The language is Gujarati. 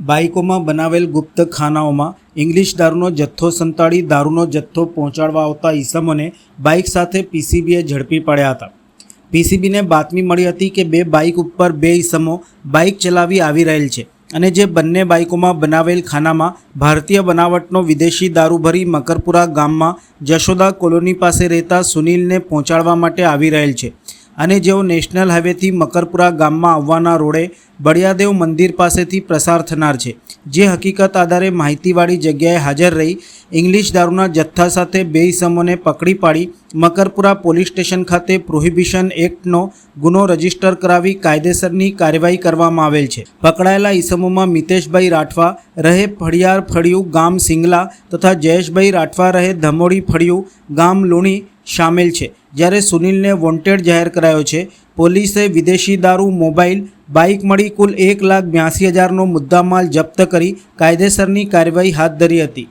બાઇકોમાં બનાવેલ ગુપ્ત ખાનાઓમાં ઇંગ્લિશ દારૂનો જથ્થો, સંતાડી દારૂનો જથ્થો પહોંચાડવા આવતા ઈસમોને બાઇક સાથે પીસીબીએ ઝડપી પડ્યા હતા. પીસીબીને બાતમી મળી હતી કે બે બાઇક ઉપર બે ઈસમો બાઇક ચલાવી આવી રહેલ છે અને જે બંને બાઇકોમાં બનાવેલ ખાનામાં ભારતીય બનાવટનો વિદેશી દારૂ ભરી મકરપુરા ગામમાં જશોદા કોલોની પાસે રહેતા સુનિલને પહોંચાડવા માટે આવી રહેલ છે. અને જેઓ નેશનલ હાઈવેથી મકરપુરા ગામમાં આવવાના રોડે બળિયાદેવ મંદિર પાસેથી પ્રસાર થનાર છે, જે હકીકત આધારે માહિતીવાળી જગ્યાએ હાજર રહી ઇંગ્લિશ દારૂના જથ્થા સાથે બે ઇસમોને પકડી પાડી મકરપુરા પોલીસ સ્ટેશન ખાતે પ્રોહિબિશન એક્ટનો ગુનો રજિસ્ટર કરાવી કાયદેસરની કાર્યવાહી કરવામાં આવેલ છે. પકડાયેલા ઈસમોમાં મિતેશભાઈ રાઠવા રહે ફળિયાર ફળિયું ગામ સિંગલા તથા જયેશભાઈ રાઠવા રહે ધમોડી ફળિયું ગામ લુણી સામેલ છે. જ્યારે સુનિલને વોન્ટેડ જાહેર કરાયો છે, પોલીસે વિદેશી દારૂ, મોબાઈલ, બાઇક મળી કુલ એક લાખ બ્યાસી હજારનો મુદ્દામાલ જપ્ત કરી કાયદેસરની કાર્યવાહી હાથ ધરી હતી.